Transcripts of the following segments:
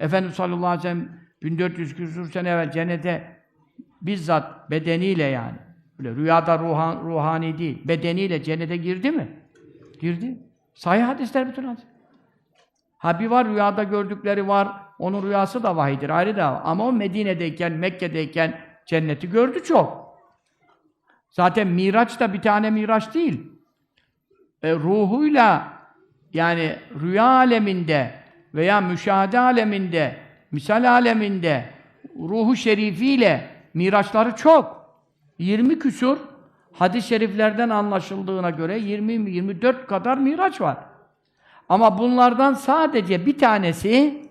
Efendimiz sallallahu aleyhi ve sellem 1400 küsur sene evvel cennete bizzat bedeniyle yani. Böyle rüyada ruhan, ruhani değil. Bedeniyle cennete girdi mi? Girdi. Sahih hadisler bütün hadis. Ha bir var rüyada gördükleri var. Onun rüyası da vahidir ayrı da. Ama o Medine'deyken, Mekke'deyken cenneti gördü çok. Zaten Miraç da bir tane Miraç değil. E, ruhuyla yani rüya aleminde veya müşahede aleminde, misal aleminde ruhu şerifiyle miraçları çok. 20 küsur hadis-i şeriflerden anlaşıldığına göre 20-24 kadar miraç var. Ama bunlardan sadece bir tanesi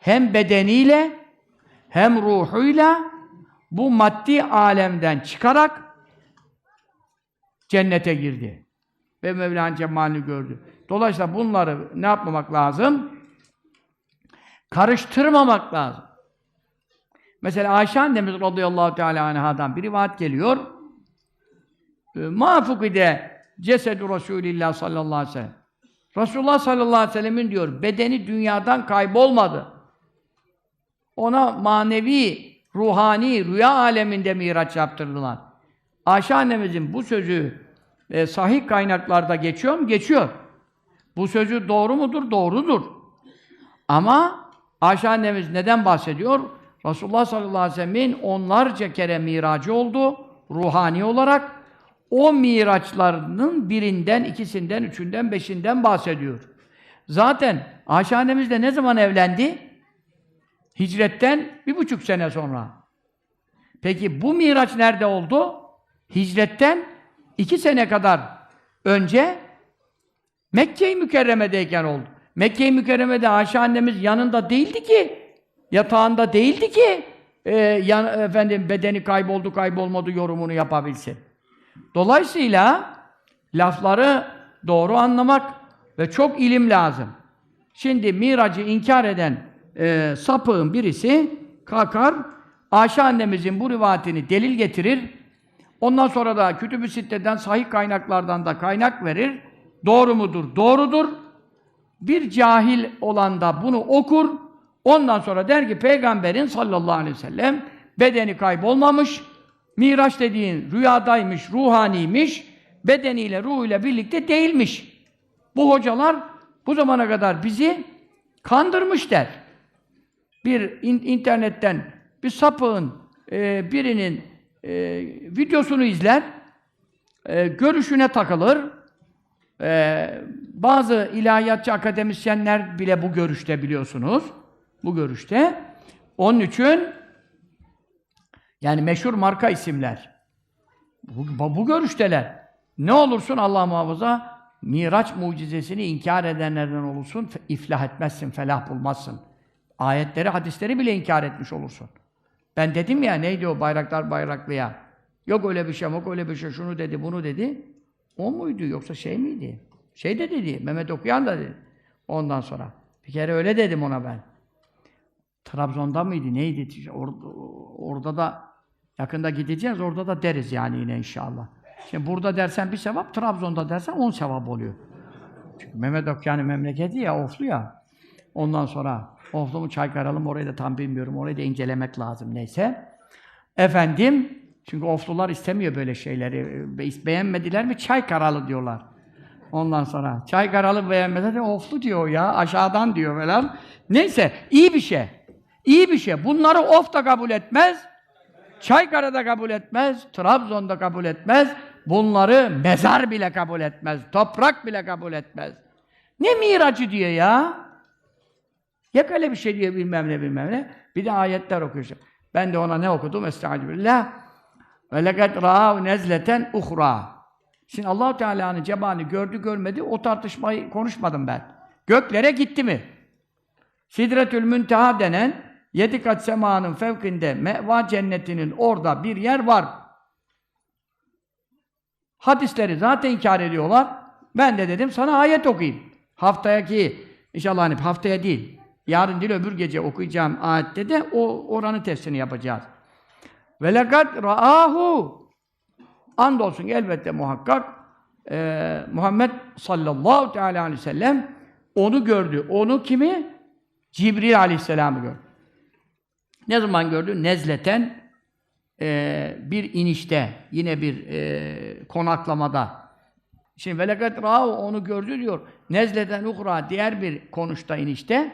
hem bedeniyle hem ruhuyla bu maddi alemden çıkarak cennete girdi. Ve Mevla'nın cemalini gördü. Dolayısıyla bunları ne yapmamak lazım? Karıştırmamak lazım. Mesela Ayşe annemiz radıyallahu teala anhadan bir rivayet geliyor. Ma fukide cesedu Resulillah sallallahu aleyhi ve sellem. Resulullah sallallahu aleyhi ve sellemin diyor bedeni dünyadan kaybolmadı. Ona manevi, ruhani, rüya aleminde miraç yaptırdılar. Ayşe annemizin bu sözü e, sahih kaynaklarda geçiyor mu? Geçiyor. Bu sözü doğru mudur? Doğrudur. Ama Ayşe annemiz neden bahsediyor? Resulullah sallallahu aleyhi ve sellem'in onlarca kere miracı oldu, ruhani olarak. O miraçlarının birinden, ikisinden, üçünden, beşinden bahsediyor. Zaten Ayşe annemiz de ne zaman evlendi? Hicretten bir buçuk sene sonra. Peki bu miraç nerede oldu? Hicretten iki sene kadar önce Mekke-i Mükerreme'deyken oldu. Mekke-i Mükerreme'de Ayşe annemiz yanında değildi ki, yatağında değildi ki, e, yan, efendim bedeni kayboldu kaybolmadı yorumunu yapabilsin. Dolayısıyla lafları doğru anlamak ve çok ilim lazım. Şimdi miracı inkar eden e, sapığın birisi kalkar, Ayşe annemizin bu rivayetini delil getirir, ondan sonra da Kütüb-ü Sitte'den, sahih kaynaklardan da kaynak verir. Doğru mudur? Doğrudur. Bir cahil olan da bunu okur, ondan sonra der ki Peygamberin sallallahu aleyhi ve sellem bedeni kaybolmamış, Miraç dediğin rüyadaymış, ruhaniymiş, bedeniyle, ruhuyla birlikte değilmiş. Bu hocalar bu zamana kadar bizi kandırmış der. Bir in internetten bir sapığın e, birinin e, videosunu izler, e, görüşüne takılır. E, bazı ilahiyatçı akademisyenler bile bu görüşte biliyorsunuz. Bu görüşte. Onun için yani meşhur marka isimler. Bu, bu görüşteler. Ne olursun Allah muhafaza Miraç mucizesini inkar edenlerden olursun, iflah etmezsin, felah bulmazsın. Ayetleri, hadisleri bile inkar etmiş olursun. Ben dedim ya, neydi o bayraklar bayraklıya? Yok öyle bir şey, yok öyle bir şey, şunu dedi, bunu dedi. O muydu, yoksa şey miydi? Şey de dedi, Mehmet Okuyan da dedi. Ondan sonra. Bir kere öyle dedim ona ben. Trabzon'da mıydı, neydi? Or orada da yakında gideceğiz, orada da deriz yani yine inşallah. Şimdi burada dersen bir sevap, Trabzon'da dersen on sevap oluyor. Çünkü Mehmet Okyan'ın memleketi ya, Oflu ya. Ondan sonra Oflu mu Çaykara'lı mı orayı da tam bilmiyorum. Orayı da incelemek lazım neyse. Efendim, çünkü Oflular istemiyor böyle şeyleri. Beğenmediler mi Çaykaralı diyorlar. Ondan sonra Çaykaralı beğenmediler de Oflu diyor ya, aşağıdan diyor falan. Neyse, iyi bir şey. İyi bir şey. Bunları Of da kabul etmez, Çaykara'da kabul etmez, Trabzon'da kabul etmez, bunları mezar bile kabul etmez, toprak bile kabul etmez. Ne miracı diyor ya? Ya öyle bir şey diyor bilmem ne bilmem ne. Bir de ayetler okuyor. Ben de ona ne okudum? Estağfirullah. Ve lekad ra'av nezleten uhra. Şimdi Allah Teala'nın cemalini gördü görmedi o tartışmayı konuşmadım ben. Göklere gitti mi? Sidretül Münteha denen yedi kat semanın fevkinde meva cennetinin orada bir yer var. Hadisleri zaten inkar ediyorlar. Ben de dedim sana ayet okuyayım. Haftayaki inşallah hani haftaya değil. Yarın değil öbür gece okuyacağım ayette de o oranın tefsirini yapacağız. Ve lekad raahu andolsun ki elbette muhakkak e, Muhammed sallallahu teala aleyhi ve sellem onu gördü. Onu kimi? Cibril aleyhisselamı gördü. Ne zaman gördü? Nezleten e, bir inişte, yine bir e, konaklamada. Şimdi velekat râhu onu gördü diyor. Nezleten ukra diğer bir konuşta inişte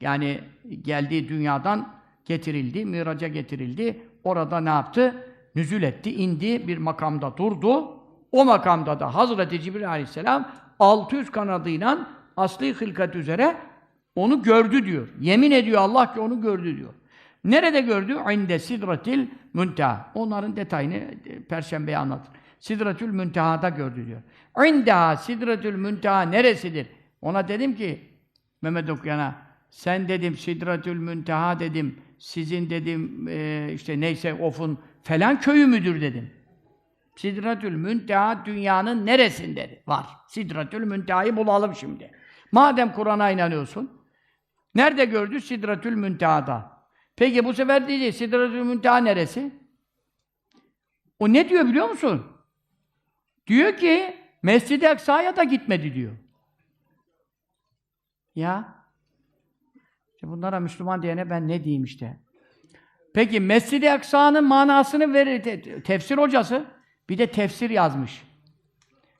yani geldiği dünyadan getirildi, miraca getirildi. Orada ne yaptı? Nüzül etti, indi, bir makamda durdu. O makamda da Hazreti Cibril aleyhisselam 600 kanadıyla asli hılkat üzere onu gördü diyor. Yemin ediyor Allah ki onu gördü diyor. Nerede gördü? İnde sidratil münteha. Onların detayını e, Perşembe'ye anlatır. Sidratül müntehada gördü diyor. İndeha sidratül münteha neresidir? Ona dedim ki Mehmet Okuyan'a sen dedim sidratül münteha dedim sizin dedim e, işte neyse ofun falan köyü müdür dedim. Sidratül Münteha dünyanın neresinde var? Sidratül Münteha'yı bulalım şimdi. Madem Kur'an'a inanıyorsun, nerede gördü? Sidratül Münteha'da. Peki bu sefer diyecek, Sidratül Münteha neresi? O ne diyor biliyor musun? Diyor ki, Mescid-i Aksa'ya da gitmedi diyor. Ya, bunlara Müslüman diyene ben ne diyeyim işte. Peki Mescid-i Aksa'nın manasını verir te- tefsir hocası. Bir de tefsir yazmış.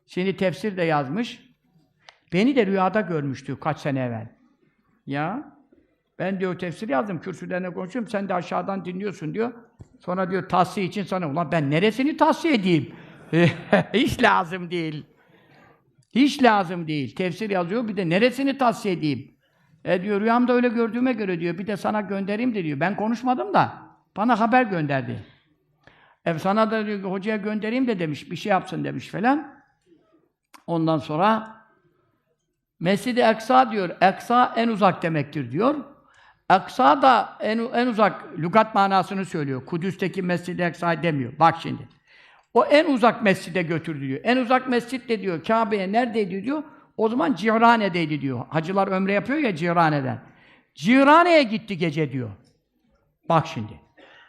Şimdi tefsir de yazmış. Beni de rüyada görmüştü kaç sene evvel. Ya ben diyor tefsir yazdım, kürsülerine konuşuyorum, sen de aşağıdan dinliyorsun diyor. Sonra diyor tahsiye için sana, ulan ben neresini tahsiye edeyim? Hiç lazım değil. Hiç lazım değil. Tefsir yazıyor, bir de neresini tahsiye edeyim? E diyor, rüyamda öyle gördüğüme göre diyor, bir de sana göndereyim de diyor. Ben konuşmadım da, bana haber gönderdi. E sana da diyor, hocaya göndereyim de demiş, bir şey yapsın demiş falan. Ondan sonra Mescid-i Eksa diyor, Eksa en uzak demektir diyor. Eksa da en, en uzak, lügat manasını söylüyor. Kudüs'teki Mescid-i Eksa demiyor. Bak şimdi. O en uzak mescide götürdü diyor. En uzak mescit de diyor, Kabe'ye neredeydi diyor. O zaman Cihrane'deydi diyor. Hacılar ömre yapıyor ya Cihrane'den. Cihrane'ye gitti gece diyor. Bak şimdi.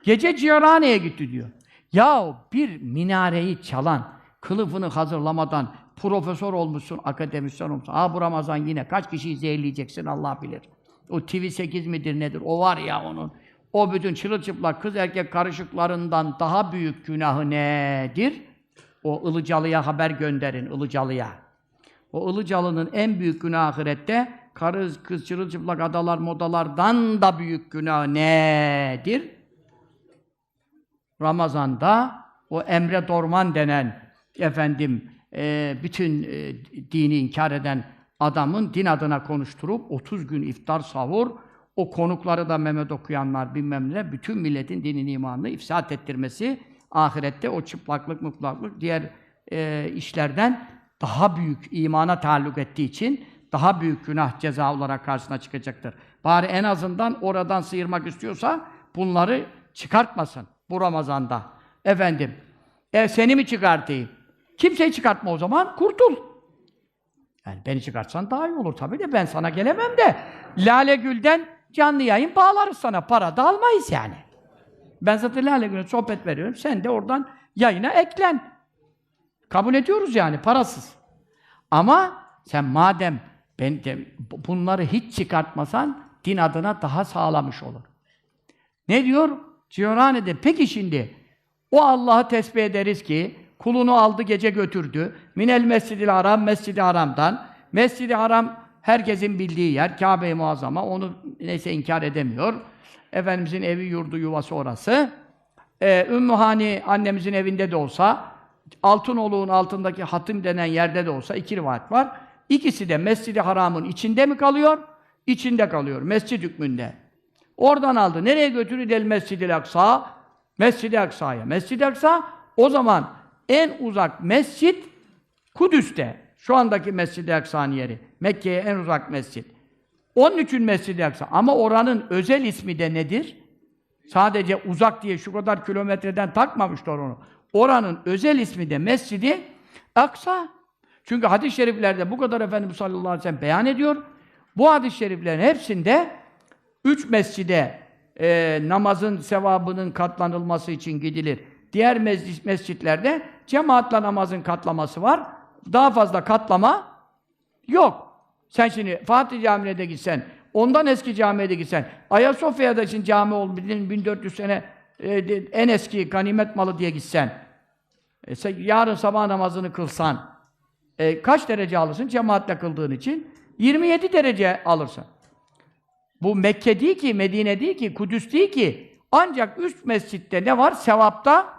Gece Cihrane'ye gitti diyor. Ya bir minareyi çalan, kılıfını hazırlamadan profesör olmuşsun, akademisyen olmuşsun. Ha bu Ramazan yine kaç kişiyi zehirleyeceksin Allah bilir. O TV8 midir nedir? O var ya onun. O bütün çırılçıplak kız erkek karışıklarından daha büyük günahı nedir? O Ilıcalı'ya haber gönderin, Ilıcalı'ya. O Ilıcalı'nın en büyük günahı ahirette karı kız çırılçıplak adalar modalardan da büyük günah nedir? Ramazan'da o Emre Dorman denen efendim e, bütün e, dini inkar eden adamın din adına konuşturup 30 gün iftar sahur o konukları da Mehmet okuyanlar bilmem ne bütün milletin dinini imanını ifsat ettirmesi ahirette o çıplaklık mutlaklık diğer e, işlerden daha büyük imana taalluk ettiği için daha büyük günah ceza olarak karşısına çıkacaktır. Bari en azından oradan sıyırmak istiyorsa bunları çıkartmasın bu Ramazan'da. Efendim, e, seni mi çıkartayım? Kimseyi çıkartma o zaman, kurtul. Yani beni çıkartsan daha iyi olur tabii de ben sana gelemem de. Lale Gül'den canlı yayın bağlarız sana. Para da almayız yani. Ben zaten Lale Gül'e sohbet veriyorum. Sen de oradan yayına eklen. Kabul ediyoruz yani parasız. Ama sen madem ben de bunları hiç çıkartmasan din adına daha sağlamış olur. Ne diyor? Ciyorane'de peki şimdi o Allah'ı tesbih ederiz ki kulunu aldı gece götürdü. Minel Mescidil Haram, Mescid-i Haram'dan. Mescid-i Haram herkesin bildiği yer. Kabe-i Muazzama. Onu neyse inkar edemiyor. Efendimizin evi, yurdu, yuvası orası. Ee, Ümmü Hani annemizin evinde de olsa, Altınoluk'un altındaki hatim denen yerde de olsa iki rivayet var. İkisi de Mescid-i Haram'ın içinde mi kalıyor? İçinde kalıyor. Mescid hükmünde. Oradan aldı. Nereye götürür? Del Mescid-i Aksa. Mescid-i Aksa'ya. Mescid-i Aksa o zaman en uzak mescit Kudüs'te. Şu andaki Mescid-i Aksa'nın yeri. Mekke'ye en uzak mescit. Onun için Mescid-i Aksa. Ama oranın özel ismi de nedir? Sadece uzak diye şu kadar kilometreden takmamışlar onu. Oranın özel ismi de Mescid-i Aksa. Çünkü hadis-i şeriflerde bu kadar Efendimiz sallallahu aleyhi ve sellem beyan ediyor. Bu hadis-i şeriflerin hepsinde üç mescide e, namazın sevabının katlanılması için gidilir. Diğer mescid, mescitlerde cemaatle namazın katlaması var. Daha fazla katlama yok. Sen şimdi Fatih Camii'ne de gitsen, Ondan eski camiye de gitsen. Ayasofya'da için cami oldu. 1400 sene e, en eski ganimet malı diye gitsen. E, sen yarın sabah namazını kılsan. e, kaç derece alırsın cemaatle kıldığın için? 27 derece alırsın. Bu Mekke değil ki, Medine değil ki, Kudüs değil ki. Ancak üst mescitte ne var? Sevapta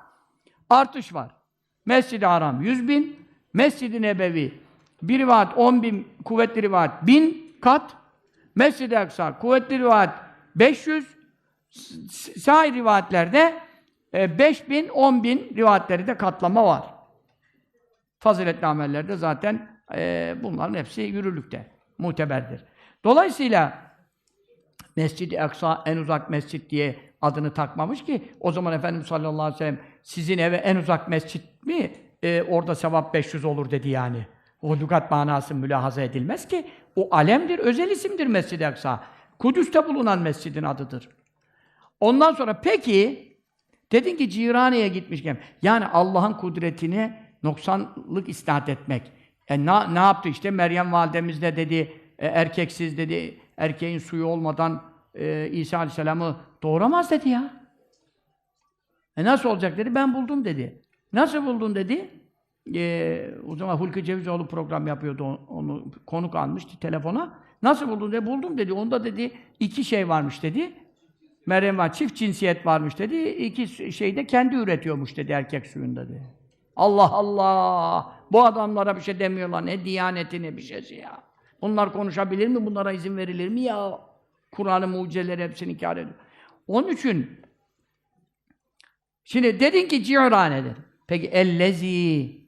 artış var. Mescid-i Haram 100 bin, Mescid-i Nebevi bir rivayet 10 bin, kuvvetli rivayet 1000 kat, Mescid-i Aksa kuvvetli rivayet 500, s- s- sair rivayetlerde e, 5 bin, 10 bin rivayetleri de katlama var. Faziletli amellerde zaten e, bunların hepsi yürürlükte, muteberdir. Dolayısıyla Mescid-i Aksa en uzak mescit diye adını takmamış ki o zaman Efendimiz sallallahu aleyhi ve sellem sizin eve en uzak mescit mi e, orada sevap 500 olur dedi yani. O lügat manası mülahaza edilmez ki. O alemdir, özel isimdir Mescid-i Aksa. Kudüs'te bulunan mescidin adıdır. Ondan sonra peki dedin ki Cirane'ye gitmişken yani Allah'ın kudretine noksanlık isnat etmek. E, ne, ne yaptı işte Meryem validemiz de dedi e, erkeksiz dedi erkeğin suyu olmadan e, İsa Aleyhisselam'ı doğuramaz dedi ya. E nasıl olacak dedi ben buldum dedi. Nasıl buldun dedi. E, o zaman Hulki Cevizoğlu program yapıyordu onu, onu konuk almıştı telefona. Nasıl buldun dedi. Buldum dedi. Onda dedi iki şey varmış dedi. Meryem var, çift cinsiyet varmış dedi. İki şeyde kendi üretiyormuş dedi erkek suyunda dedi. Allah Allah! Bu adamlara bir şey demiyorlar. Ne diyaneti ne bir şeysi ya. Bunlar konuşabilir mi? Bunlara izin verilir mi ya? Kur'an'ın mucizeleri hepsini inkar ediyor. Onun için şimdi dedin ki Cihrane'dir. Peki ellezi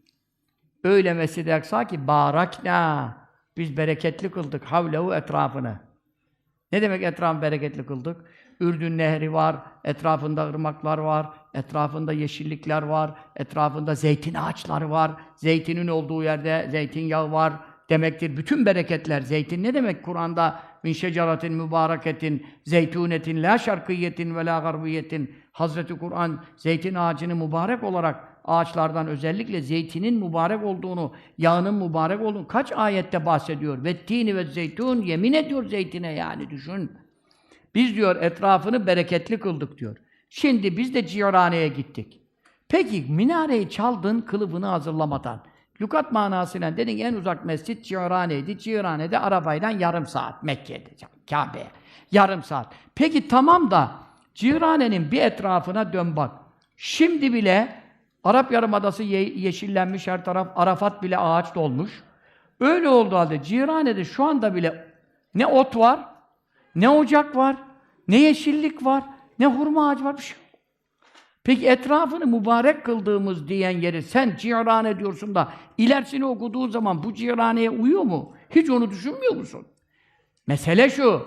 öyle mescid-i ki barakna biz bereketli kıldık havlehu etrafını. Ne demek etrafı bereketli kıldık? Ürdün nehri var, etrafında ırmaklar var, etrafında yeşillikler var, etrafında zeytin ağaçları var, zeytinin olduğu yerde zeytinyağı var demektir. Bütün bereketler, zeytin ne demek Kur'an'da? Min şeceratin mübareketin, zeytunetin, la şarkiyetin ve la garbiyetin. Hazreti Kur'an zeytin ağacını mübarek olarak ağaçlardan özellikle zeytinin mübarek olduğunu, yağının mübarek olduğunu kaç ayette bahsediyor? Ve tini ve zeytun yemin ediyor zeytine yani düşün. Biz diyor etrafını bereketli kıldık diyor. Şimdi biz de Cihane'ye gittik. Peki minareyi çaldın kılıbını hazırlamadan. Lukat manasıyla dedin en uzak mescit Cihrane'ydi. Cihrane'de arabayla yarım saat Mekke'de, Kabe'ye. Yarım saat. Peki tamam da Cihrane'nin bir etrafına dön bak. Şimdi bile Arap Yarımadası ye- yeşillenmiş her taraf, Arafat bile ağaç dolmuş. Öyle olduğu halde Cihrane'de şu anda bile ne ot var, ne ocak var, ne yeşillik var, ne hurma ağacı var, bir şey. Peki etrafını mübarek kıldığımız diyen yeri sen Cihran diyorsun da ilerisini okuduğun zaman bu Cihrane'ye uyuyor mu? Hiç onu düşünmüyor musun? Mesele şu.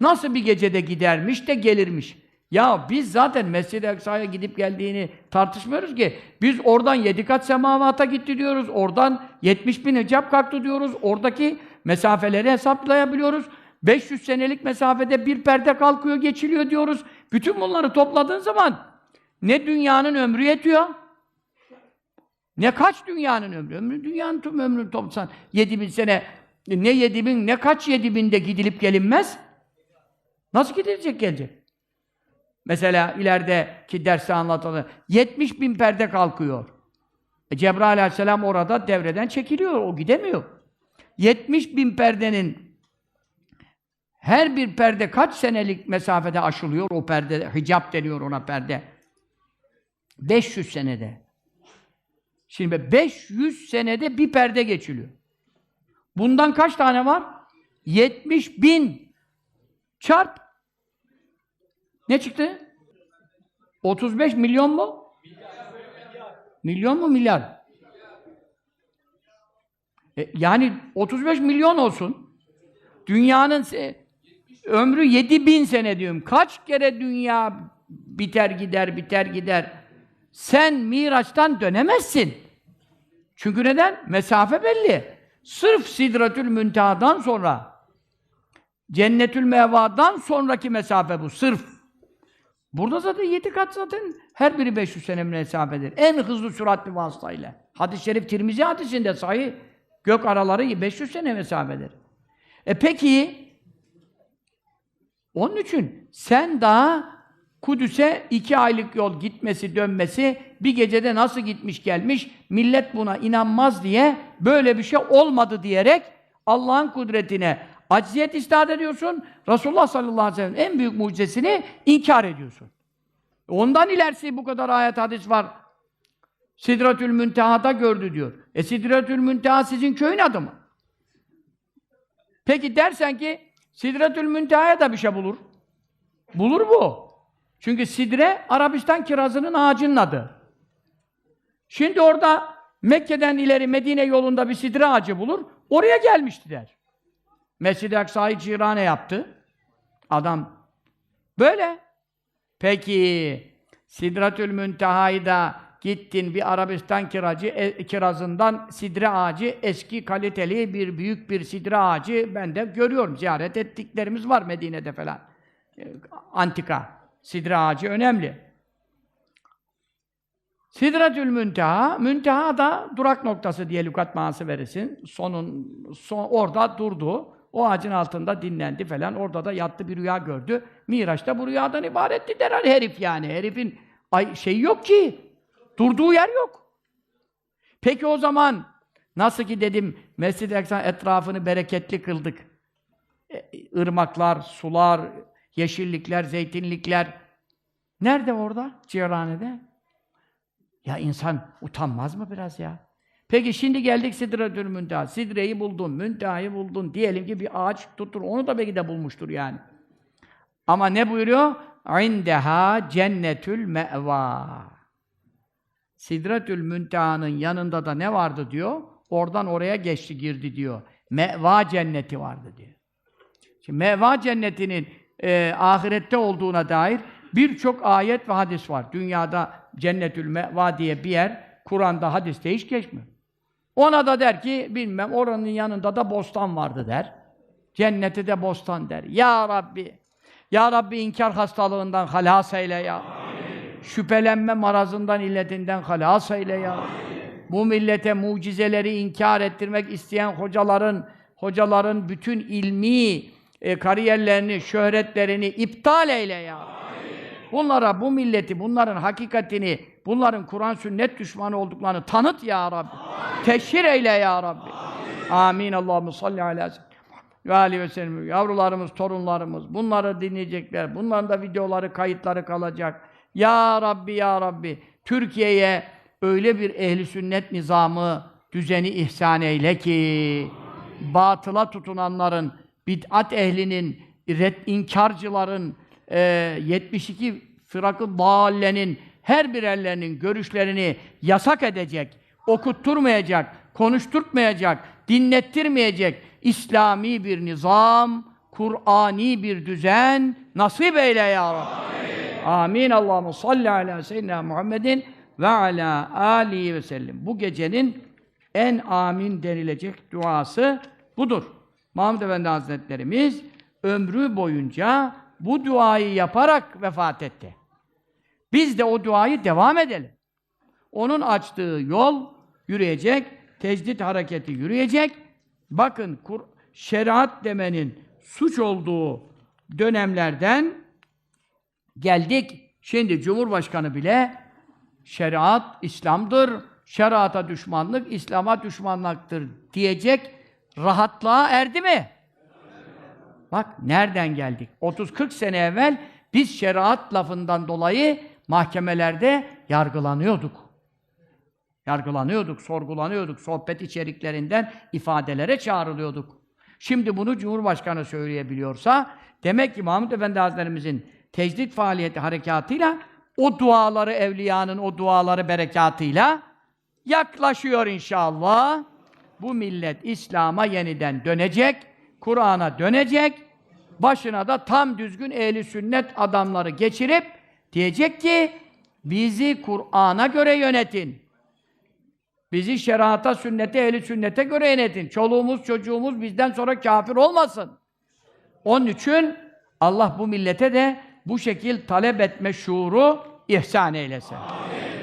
Nasıl bir gecede gidermiş de gelirmiş. Ya biz zaten Mescid-i Aksa'ya gidip geldiğini tartışmıyoruz ki. Biz oradan yedi kat semavata gitti diyoruz. Oradan 70 bin hicap kalktı diyoruz. Oradaki mesafeleri hesaplayabiliyoruz. 500 senelik mesafede bir perde kalkıyor, geçiliyor diyoruz. Bütün bunları topladığın zaman ne dünyanın ömrü yetiyor, ne kaç dünyanın ömrü? ömrü dünyanın tüm ömrünü toplasan 7000 sene, ne 7000, ne kaç 7000'de gidilip gelinmez? Nasıl gidilecek gelecek? Mesela ilerideki derste anlatılan 70 bin perde kalkıyor. E Cebrail aleyhisselam orada devreden çekiliyor, o gidemiyor. 70 bin perdenin her bir perde kaç senelik mesafede aşılıyor o perde, hicap deniyor ona perde. 500 senede. Şimdi 500 senede bir perde geçiliyor. Bundan kaç tane var? 70 bin. Çarp. Ne çıktı? 35 milyon mu? Milyon mu milyar? E, yani 35 milyon olsun. Dünyanın se- ömrü 7 bin sene diyorum. Kaç kere dünya biter gider, biter gider. Sen Miraç'tan dönemezsin. Çünkü neden? Mesafe belli. Sırf Sidratül Münteha'dan sonra Cennetül Meva'dan sonraki mesafe bu. Sırf. Burada zaten yedi kat zaten her biri 500 sene mesafedir. En hızlı süratli vasıtayla. Hadis-i şerif Tirmizi hadisinde sahih gök araları 500 sene mesafedir. E peki Onun için sen daha Kudüs'e iki aylık yol gitmesi, dönmesi, bir gecede nasıl gitmiş gelmiş, millet buna inanmaz diye böyle bir şey olmadı diyerek Allah'ın kudretine acziyet istat ediyorsun. Resulullah sallallahu aleyhi ve sellem'in en büyük mucizesini inkar ediyorsun. Ondan ilerisi bu kadar ayet hadis var. Sidretül Münteha'da gördü diyor. E Sidretül Münteha sizin köyün adı mı? Peki dersen ki Sidretül Münteha'ya da bir şey bulur. Bulur bu. Çünkü sidre Arabistan kirazının ağacının adı. Şimdi orada Mekke'den ileri Medine yolunda bir sidre ağacı bulur. Oraya gelmişti der. Mescid-i Aksa'yı cirane yaptı. Adam böyle. Peki Sidretül Münteha'yı da gittin bir Arabistan kiracı, e, kirazından sidre ağacı, eski kaliteli bir büyük bir sidre ağacı ben de görüyorum. Ziyaret ettiklerimiz var Medine'de falan. E, Antika. Sidre ağacı önemli. Sidretül Münteha, Münteha da durak noktası diye lügat manası verirsin. Sonun, son, orada durdu. O ağacın altında dinlendi falan. Orada da yattı bir rüya gördü. Miraç'ta bu rüyadan ibaretti der herif yani. Herifin ay, şeyi yok ki. Durduğu yer yok. Peki o zaman nasıl ki dedim Mescid-i Aksa etrafını bereketli kıldık. E, ırmaklar, sular, yeşillikler, zeytinlikler. Nerede orada? Cihrane'de. Ya insan utanmaz mı biraz ya? Peki şimdi geldik Sidretül Münteha. Sidreyi buldun, Münteha'yı buldun. Diyelim ki bir ağaç tuttur. Onu da belki de bulmuştur yani. Ama ne buyuruyor? İndeha cennetül me'va. Sidretül Münteha'nın yanında da ne vardı diyor? Oradan oraya geçti girdi diyor. Me'va cenneti vardı diyor. Şimdi Meva cennetinin e, ahirette olduğuna dair birçok ayet ve hadis var. Dünyada Cennetül Meva diye bir yer Kur'an'da hadiste hiç geçmiyor. Ona da der ki bilmem oranın yanında da bostan vardı der. Cenneti de bostan der. Ya Rabbi Ya Rabbi inkar hastalığından halas eyle ya. Şüphelenme marazından illetinden halas eyle ya. Bu millete mucizeleri inkar ettirmek isteyen hocaların hocaların bütün ilmi e, kariyerlerini, şöhretlerini iptal eyle ya. Bunlara, bu milleti, bunların hakikatini, bunların Kur'an sünnet düşmanı olduklarını tanıt ya Rabbi. Teşhir eyle ya Rabbi. Amin. Allahümme salli ala ve aleyhi ve sellem. Yavrularımız, torunlarımız, bunları dinleyecekler. Bunların da videoları, kayıtları kalacak. Ya Rabbi, Ya Rabbi. Türkiye'ye öyle bir ehli sünnet nizamı, düzeni ihsan eyle ki batıla tutunanların, bid'at ehlinin, red inkarcıların, e, 72 fırakı dallenin her birerlerinin görüşlerini yasak edecek, okutturmayacak, konuşturtmayacak, dinlettirmeyecek İslami bir nizam, Kur'ani bir düzen nasip eyle ya Rabbi. Amin. Allahu salli ala seyyidina Muhammedin ve ala alihi ve sellem. Bu gecenin en amin denilecek duası budur. Mahmud Efendi Hazretlerimiz ömrü boyunca bu duayı yaparak vefat etti. Biz de o duayı devam edelim. Onun açtığı yol yürüyecek, tecdit hareketi yürüyecek. Bakın şeriat demenin suç olduğu dönemlerden geldik. Şimdi Cumhurbaşkanı bile şeriat İslam'dır, şeriata düşmanlık İslam'a düşmanlıktır diyecek rahatlığa erdi mi? Bak nereden geldik? 30-40 sene evvel biz şeriat lafından dolayı mahkemelerde yargılanıyorduk. Yargılanıyorduk, sorgulanıyorduk, sohbet içeriklerinden ifadelere çağrılıyorduk. Şimdi bunu Cumhurbaşkanı söyleyebiliyorsa, demek ki Mahmud Efendi Hazretlerimizin tecdit faaliyeti harekatıyla, o duaları, evliyanın o duaları berekatıyla yaklaşıyor inşallah. Bu millet İslam'a yeniden dönecek, Kur'an'a dönecek, başına da tam düzgün ehli sünnet adamları geçirip diyecek ki bizi Kur'an'a göre yönetin. Bizi şerata, sünnete, ehli sünnete göre yönetin. Çoluğumuz, çocuğumuz bizden sonra kafir olmasın. Onun için Allah bu millete de bu şekil talep etme şuuru ihsan eylesin. Amin.